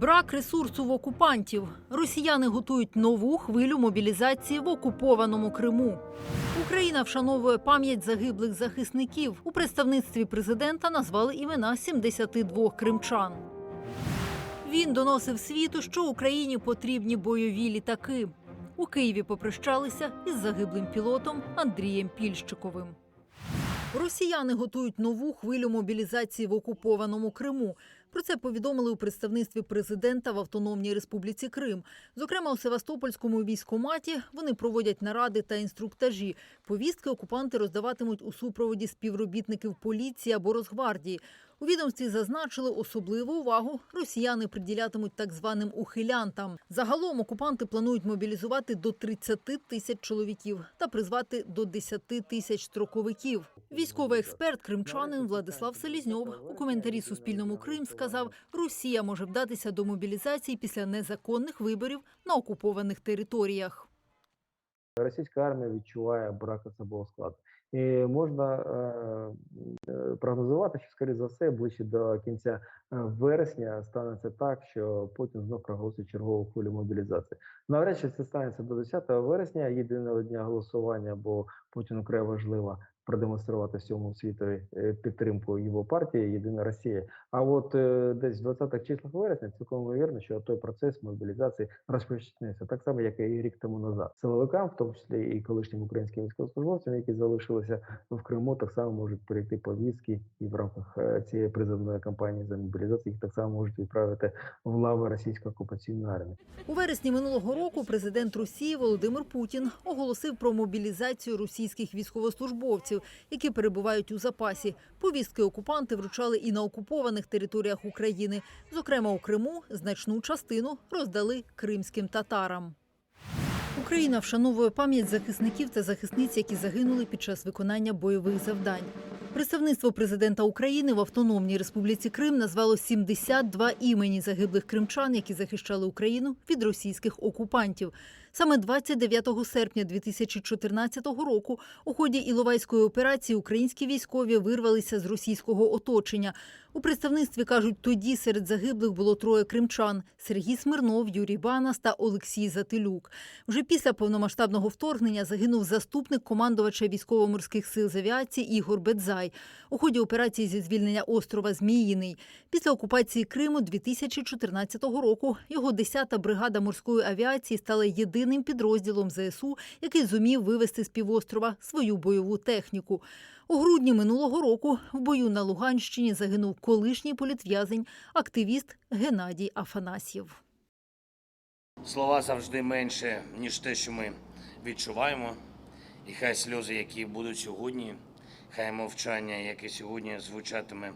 Брак ресурсу в окупантів. Росіяни готують нову хвилю мобілізації в окупованому Криму. Україна вшановує пам'ять загиблих захисників. У представництві президента назвали імена 72 кримчан. Він доносив світу, що Україні потрібні бойові літаки. У Києві попрощалися із загиблим пілотом Андрієм Пільщиковим. Росіяни готують нову хвилю мобілізації в окупованому Криму. Про це повідомили у представництві президента в Автономній Республіці Крим. Зокрема, у Севастопольському військоматі вони проводять наради та інструктажі. Повістки окупанти роздаватимуть у супроводі співробітників поліції або Росгвардії. У відомстві зазначили особливу увагу росіяни приділятимуть так званим ухилянтам. Загалом окупанти планують мобілізувати до 30 тисяч чоловіків та призвати до 10 тисяч строковиків. Військовий експерт кримчанин Владислав Селізньов у коментарі Суспільному Крим сказав, Росія може вдатися до мобілізації після незаконних виборів на окупованих територіях. Російська армія відчуває брак особового складу. І можна е, прогнозувати, що, скоріше за все, ближче до кінця е, вересня станеться так, що Путін знов проголосить чергову хвилю мобілізації. Навряд чи це станеться до 10 вересня, єдиного дня голосування, бо Путіну вкрай важливо продемонструвати всьому світові е, підтримку його партії Єдина Росія. А от е, десь в 20-х числах вересня цілком ймовірно, що той процес мобілізації розпочнеться так само, як і рік тому назад. Силовикам, в тому числі і колишнім українським військовослужбовцям, які залишилися в Криму, так само можуть перейти повістки, і в рамках е, цієї призовної кампанії за мобілізацію їх так само можуть відправити в лави російської окупаційної армії. У вересні минулого року президент Росії Володимир Путін оголосив про мобілізацію російських військовослужбовців, які перебувають у запасі. Повістки окупанти вручали і на окупованих територіях України. Зокрема, у Криму значну частину роздали кримським татарам. Україна вшановує пам'ять захисників та захисниць, які загинули під час виконання бойових завдань. Представництво президента України в Автономній Республіці Крим назвало 72 імені загиблих кримчан, які захищали Україну від російських окупантів. Саме 29 серпня 2014 року у ході Іловайської операції українські військові вирвалися з російського оточення. У представництві кажуть, тоді серед загиблих було троє кримчан: Сергій Смирнов, Юрій Банас та Олексій Затилюк. Вже після повномасштабного вторгнення загинув заступник командувача військово-морських сил з авіації Ігор Бедзай у ході операції зі звільнення острова Зміїний. Після окупації Криму 2014 року його 10-та бригада морської авіації стала єдиним підрозділом ЗСУ, який зумів вивести з півострова свою бойову техніку. У грудні минулого року в бою на Луганщині загинув колишній політв'язень, активіст Геннадій Афанасьєв. Слова завжди менше, ніж те, що ми відчуваємо. І хай сльози, які будуть сьогодні, хай мовчання, яке сьогодні звучатиме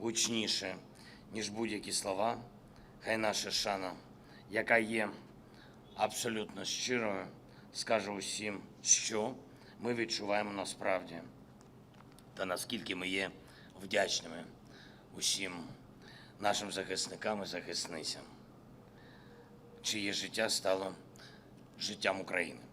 гучніше, ніж будь-які слова, хай наша шана, яка є абсолютно щирою, скаже усім, що ми відчуваємо насправді, та наскільки ми є вдячними усім нашим захисникам і захисницям чиє життя стало життям України.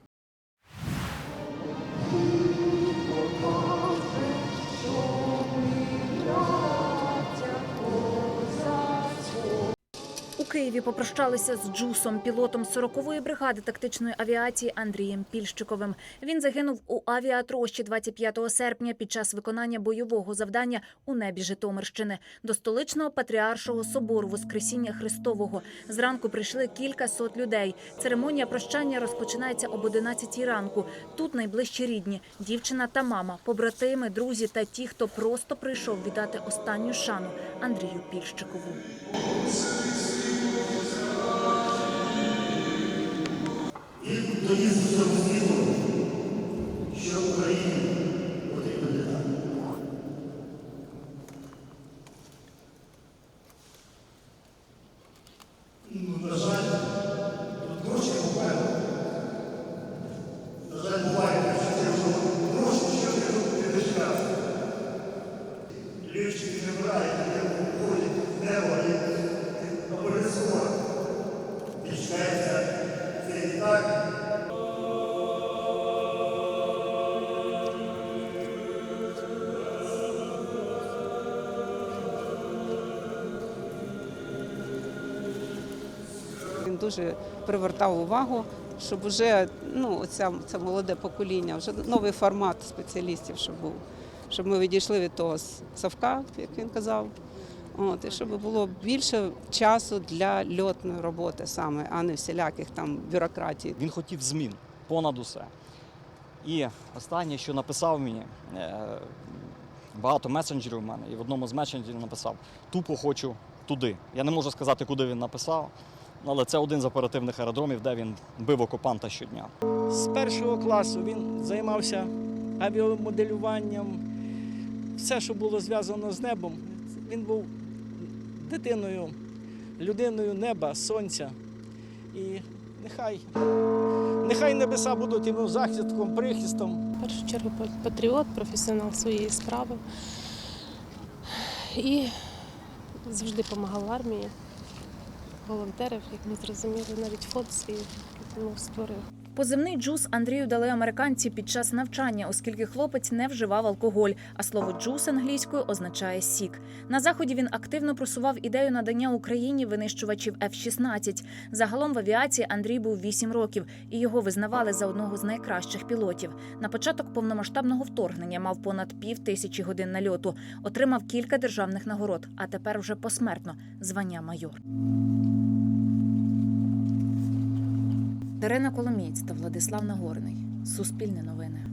Києві попрощалися з Джусом, пілотом 40-ї бригади тактичної авіації Андрієм Пільщиковим. Він загинув у авіатрощі 25 серпня під час виконання бойового завдання у небі Житомирщини до столичного патріаршого собору Воскресіння Христового. Зранку прийшли кілька сот людей. Церемонія прощання розпочинається об 11 ранку. Тут найближчі рідні, дівчина та мама, побратими, друзі та ті, хто просто прийшов віддати останню шану Андрію Пільщикову. Тоді зрозуміло, що Україні потрібен деталь. Ну, на жаль, тут буває. На жаль, буває, що це гроші, що ти підвищав. Лівчики не вбирають, не входять в небо і обов'язково відчувається цей дуже привертав увагу, щоб вже ну, оця, це молоде покоління, вже новий формат спеціалістів, щоб був. Щоб ми відійшли від того совка, як він казав. От, і щоб було більше часу для льотної роботи саме, а не всіляких там бюрократій. Він хотів змін понад усе. І останнє, що написав мені, е, багато месенджерів у мене, і в одному з месенджерів написав: тупо хочу туди. Я не можу сказати, куди він написав, але це один з оперативних аеродромів, де він бив окупанта щодня. З першого класу він займався авіамоделюванням, все, що було зв'язано з небом. Він був дитиною, людиною неба, сонця. І нехай, нехай небеса будуть йому захистком, прихистом. В першу чергу патріот, професіонал своєї справи. І завжди допомагав армії, волонтерів, як ми зрозуміли, навіть фонд свій створив. Позивний джус Андрію дали американці під час навчання, оскільки хлопець не вживав алкоголь. А слово джус англійською означає сік. На заході він активно просував ідею надання Україні винищувачів F-16. Загалом в авіації Андрій був 8 років, і його визнавали за одного з найкращих пілотів. На початок повномасштабного вторгнення мав понад пів тисячі годин нальоту, отримав кілька державних нагород, а тепер вже посмертно звання майор. Дарина Коломієць та Владислав Нагорний. Суспільне новини.